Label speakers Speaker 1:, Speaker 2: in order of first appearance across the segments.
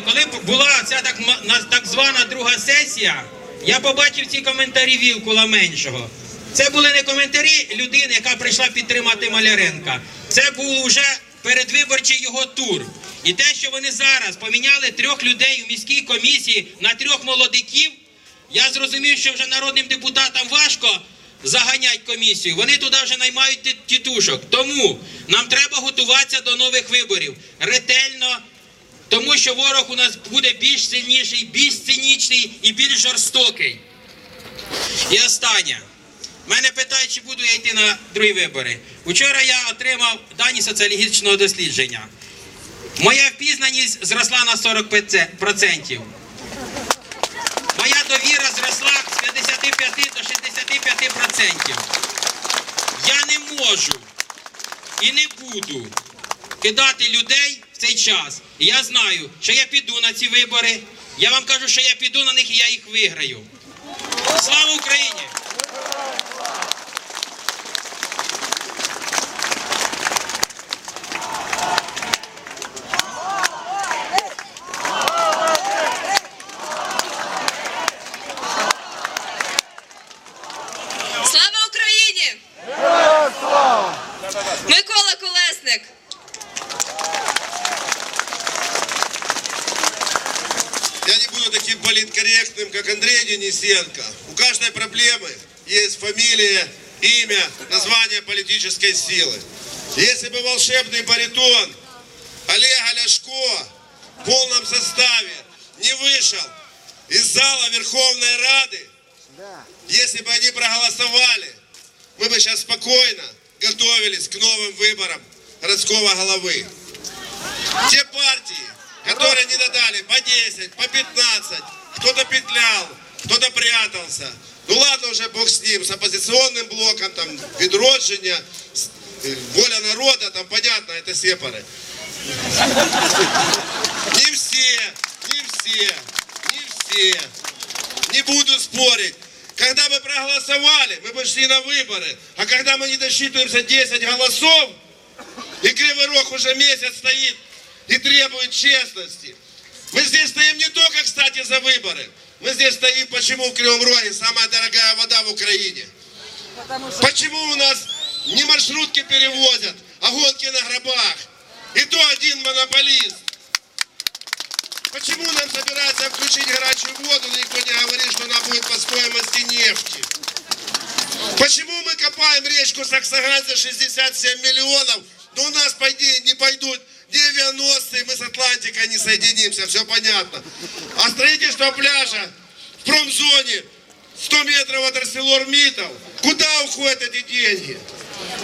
Speaker 1: Коли, була ця так, так звана друга сесія, я побачив ці коментарі Вілкула меншого. Це були не коментарі людини, яка прийшла підтримати Маляренка. Це був уже передвиборчий його тур. І те, що вони зараз поміняли трьох людей у міській комісії на трьох молодиків, я зрозумів, що вже народним депутатам важко заганять комісію. Вони туди вже наймають тітушок. Тому нам треба готуватися до нових виборів ретельно, тому що ворог у нас буде більш сильніший, більш цинічний і більш жорстокий. І останнє. Мене питають, чи буду я йти на другі вибори. Вчора я отримав дані соціологічного дослідження. Моя впізнаність зросла на 40%. Моя довіра зросла з 55 до 65%. Я не можу і не буду кидати людей цей час. І я знаю, що я піду на ці вибори. Я вам кажу, що я піду на них і я їх виграю. Слава Україні!
Speaker 2: Политкорректным, как Андрей Денисенко. У каждой проблемы есть фамилия, имя, название политической силы. Если бы волшебный баритон Олега Ляшко в полном составе не вышел из зала Верховной Рады, если бы они проголосовали, мы бы сейчас спокойно готовились к новым выборам городского головы. Те партии, которые не додали по 10, по 15, кто-то петлял, кто-то прятался. Ну ладно уже, бог с ним, с оппозиционным блоком, там, Відродження, э, воля народа, там, понятно, это сепары. Не все, не все, не все. Не буду спорить. Когда мы проголосовали, мы бы шли на выборы. А когда мы не досчитываемся 10 голосов, и Кривый Рог уже месяц стоит и требует честности. Мы здесь стоим не только, кстати, за выборы. Мы здесь стоим, почему в Кривом Роге самая дорогая вода в Украине. Почему у нас не маршрутки перевозят, а гонки на гробах? И то один монополист. Почему нам собираются включить горячую воду, но никто не говорит, что она будет по стоимости нефти? Почему мы копаем речку Саксаган за 67 миллионов, но у нас, по идее, не пойдут 90 мы с Атлантикой не соединимся, все понятно. А строительство пляжа в промзоне 100 метров от ArcelorMittal, куда уходят эти деньги?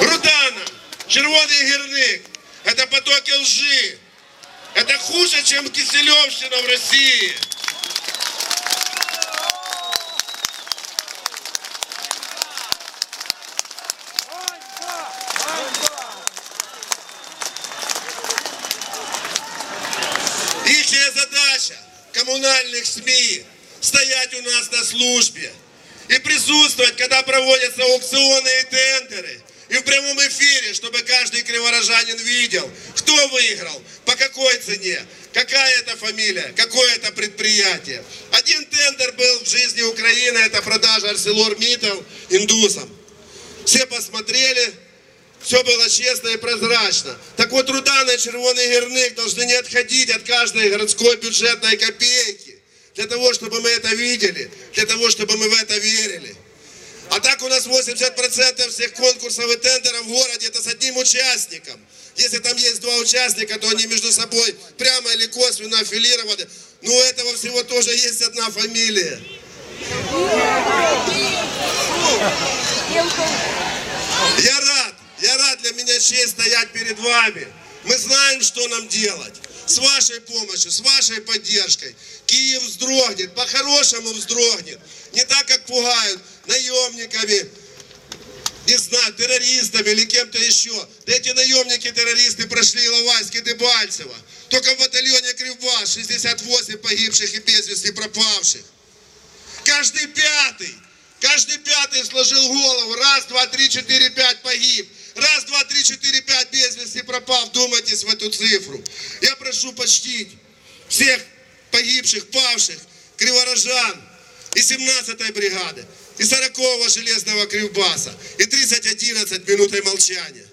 Speaker 2: Рудана, Червоный Герник, это потоки лжи. Это хуже, чем Киселевщина в России. Их задача коммунальных СМИ стоять у нас на службе и присутствовать, когда проводятся аукционы и тендеры. И в прямом эфире, чтобы каждый криворожанин видел, кто выиграл, по какой цене, какая это фамилия, какое это предприятие. Один тендер был в жизни Украины, это продажа ArcelorMittal индусам. Все посмотрели, все было честно и прозрачно. Так вот, труда на червоный герник должны не отходить от каждой городской бюджетной копейки. Для того, чтобы мы это видели, для того, чтобы мы в это верили. А так у нас 80% всех конкурсов и тендеров в городе это с одним участником. Если там есть два участника, то они между собой прямо или косвенно аффилированы. Но у этого всего тоже есть одна фамилия. Я рад, я рад, для меня честь стоять перед вами. Мы знаем, что нам делать. С вашей помощью, с вашей поддержкой. Киев вздрогнет, по-хорошему вздрогнет. Не так, как пугают наемниками, не знаю, террористами или кем-то еще. Да эти наемники, террористы прошли Иловайск и Дебальцево. Только в батальоне Кривбас 68 погибших и без вести пропавших. Каждый пятый, каждый пятый сложил голову. Раз, два, три, четыре, пять погиб. Раз, два, три, четыре, пять без вести пропал. Вдумайтесь в эту цифру. Я прошу почтить всех погибших, павших криворожан и 17-й бригады, и 40-го железного Кривбаса, и 3011 минутой молчания.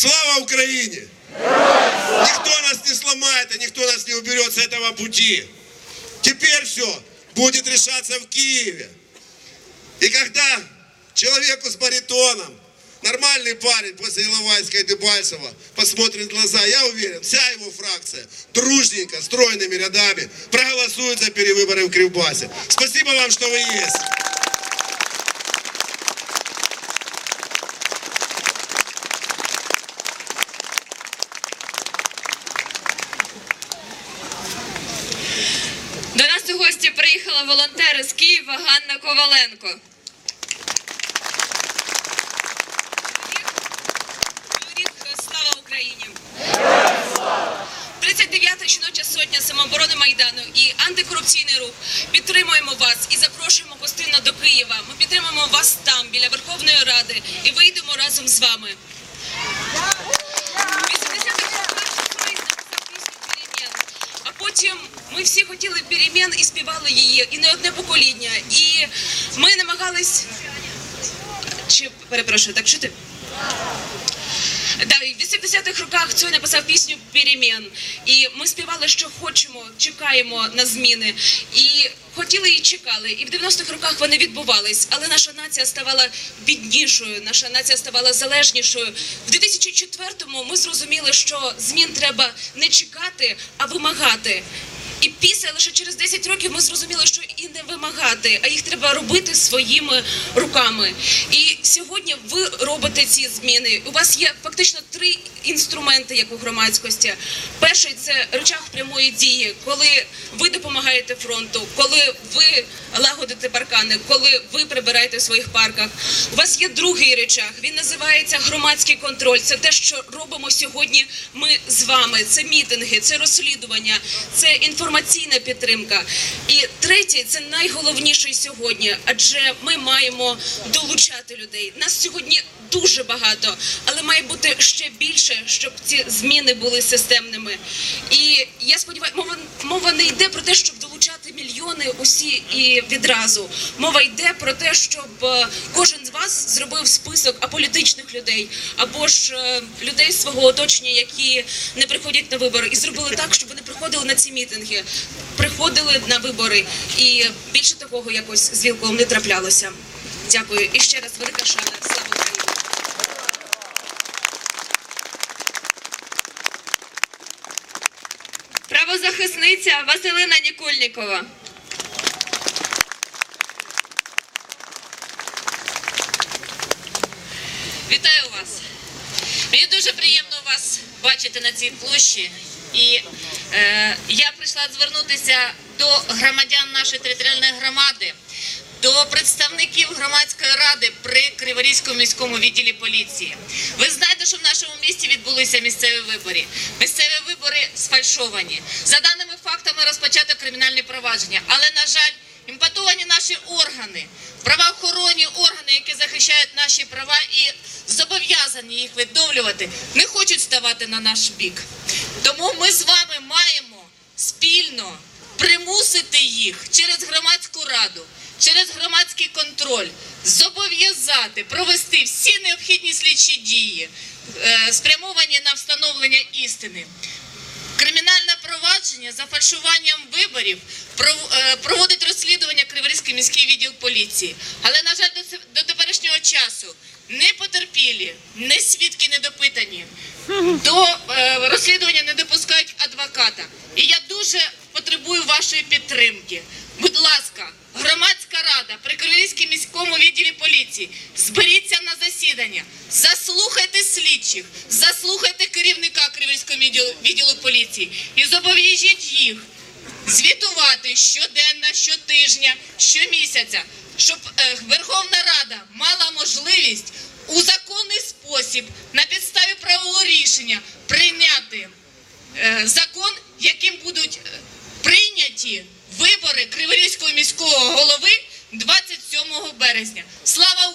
Speaker 2: Слава Украине! Никто нас не сломает, и никто нас не уберет с этого пути. Теперь все будет решаться в Киеве. И когда человеку с баритоном, нормальный парень после Иловайска и Дебальцева посмотрит в глаза, я уверен, вся его фракция дружненько, стройными рядами проголосует за перевыборы в Кривбасе. Спасибо вам, что вы есть.
Speaker 3: Приїхала волонтери з Києва Ганна Коваленко. Слава Україні! 39-та жіноча сотня самооборони Майдану і антикорупційний рух підтримуємо вас і запрошуємо гостинно до Києва. Ми підтримуємо вас там, біля Верховної Ради, і вийдемо разом з вами. 80-х роках Фрейд пісню «Перемін». А потім ми всі хотіли перемін і співали її, і не одне покоління. І ми намагались. Чи перепрошую, так чути? Да, в 80-х роках Цой написав пісню «Перемін». І ми співали, що хочемо, чекаємо на зміни. І хотіли і чекали. І в 90-х роках вони відбувались. Але наша нація ставала біднішою, наша нація ставала залежнішою. В 2004-му ми зрозуміли, що змін треба не чекати, а вимагати. І після лише через 10 років ми зрозуміли, що і не вимагати, а їх треба робити своїми руками. І сьогодні ви робите ці зміни. У вас є фактично три інструменти, як у громадськості. Перший це рычаг прямої дії, коли ви допомагаєте фронту, коли ви лагодите паркани, коли ви прибираєте в своїх парках. У вас є другий рычаг, він називається громадський контроль. Це те, що робимо сьогодні. Ми з вами. Це мітинги, це розслідування, це інформаційна підтримка. І третій це найголовніший сьогодні, адже ми маємо долучати людей. Нас сьогодні дуже багато, але має бути ще більше, щоб ці зміни були системними. І я сподіваюся, мова, мова не йде про те, щоб долучати мільйони усі і відразу. Мова йде про те, щоб е, кожен з вас зробив список аполітичних людей або ж е, людей свого оточення, які не приходять на вибори, і зробили так, щоб вони приходили на ці мітинги, приходили на вибори. І більше такого якось з вілком не траплялося. Дякую. І ще раз велика шана. Слава Україні! Правозахисниця Василина Нікольнікова.
Speaker 4: Вітаю вас. Мені дуже приємно вас бачити на цій площі. І я прийшла звернутися до громадян нашої територіальної громади, до представників громадської ради при Криворізькому міському відділі поліції. Ви знаєте, що в нашому місті відбулися місцеві вибори. Місцеві вибори сфальшовані. За даними фактами розпочато кримінальні провадження, але на жаль. Імпатовані наші органи, правоохоронні органи, які захищають наші права і зобов'язані їх відновлювати, не хочуть ставати на наш бік. Тому ми з вами маємо спільно примусити їх через громадську раду, через громадський контроль, зобов'язати провести всі необхідні слідчі дії, е, спрямовані на встановлення істини. Кримінальне провадження за фальшуванням виборів е, проводить розслідування Криворізький міський відділ поліції. Але, на жаль, до теперішнього часу не потерпілі, не свідки не допитані. До е, розслідування не допускають адвоката. І я дуже потребую вашої підтримки. Будь ласка, громадська рада при Криворізькому міському відділі поліції. Зберіться на засідання, заслухайте слідчих, заслухайте керівника Криворізького відділу, поліції і зобов'яжіть їх звітувати щоденно, щотижня, щомісяця, щоб е, Верховна Рада мала можливість спосіб на підставі правового рішення прийняти е, закон, яким будуть е, прийняті вибори Криворізького міського голови 27 березня. Слава